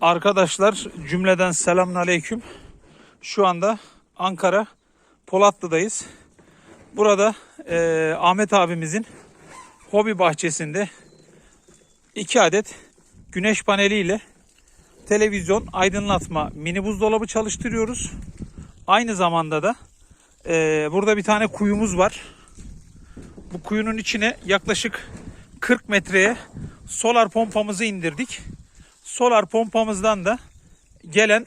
Arkadaşlar cümleden selamun aleyküm. Şu anda Ankara Polatlı'dayız. Burada eee, Ahmet abimizin hobi bahçesinde iki adet güneş paneliyle televizyon aydınlatma mini buzdolabı çalıştırıyoruz. Aynı zamanda da eee, burada bir tane kuyumuz var. Bu kuyunun içine yaklaşık 40 metreye solar pompamızı indirdik. Solar pompamızdan da gelen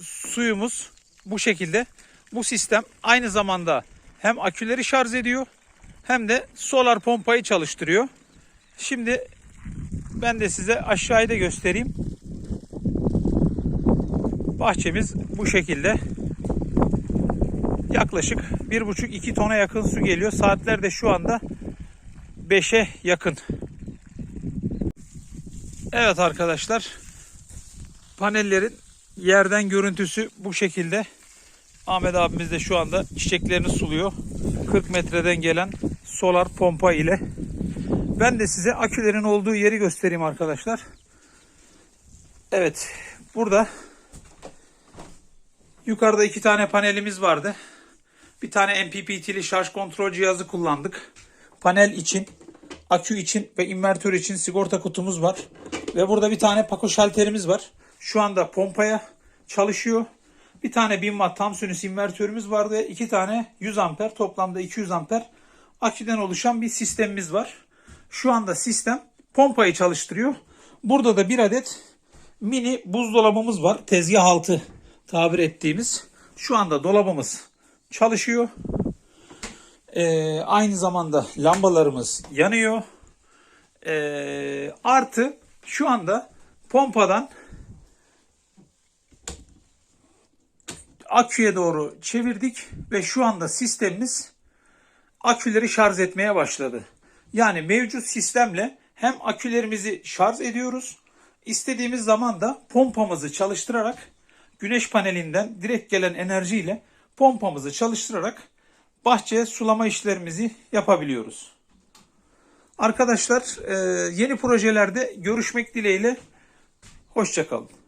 suyumuz bu şekilde. Bu sistem aynı zamanda hem aküleri şarj ediyor hem de solar pompayı çalıştırıyor. Şimdi ben de size aşağıda göstereyim. Bahçemiz bu şekilde. Yaklaşık 1,5-2 tona yakın su geliyor. Saatler de şu anda 5'e yakın. Evet arkadaşlar. Panellerin yerden görüntüsü bu şekilde. Ahmet abimiz de şu anda çiçeklerini suluyor. 40 metreden gelen solar pompa ile. Ben de size akülerin olduğu yeri göstereyim arkadaşlar. Evet. Burada yukarıda iki tane panelimiz vardı. Bir tane MPPT'li şarj kontrol cihazı kullandık. Panel için, akü için ve invertör için sigorta kutumuz var. Ve burada bir tane Paco şalterimiz var. Şu anda pompaya çalışıyor. Bir tane 1000 watt tam sinüs invertörümüz vardı. İki tane 100 amper toplamda 200 amper aküden oluşan bir sistemimiz var. Şu anda sistem pompayı çalıştırıyor. Burada da bir adet mini buzdolabımız var. Tezgah altı tabir ettiğimiz. Şu anda dolabımız çalışıyor. Ee, aynı zamanda lambalarımız yanıyor. Ee, artı şu anda pompadan aküye doğru çevirdik ve şu anda sistemimiz aküleri şarj etmeye başladı. Yani mevcut sistemle hem akülerimizi şarj ediyoruz. istediğimiz zaman da pompamızı çalıştırarak güneş panelinden direkt gelen enerjiyle pompamızı çalıştırarak bahçeye sulama işlerimizi yapabiliyoruz. Arkadaşlar e, yeni projelerde görüşmek dileğiyle hoşçakalın.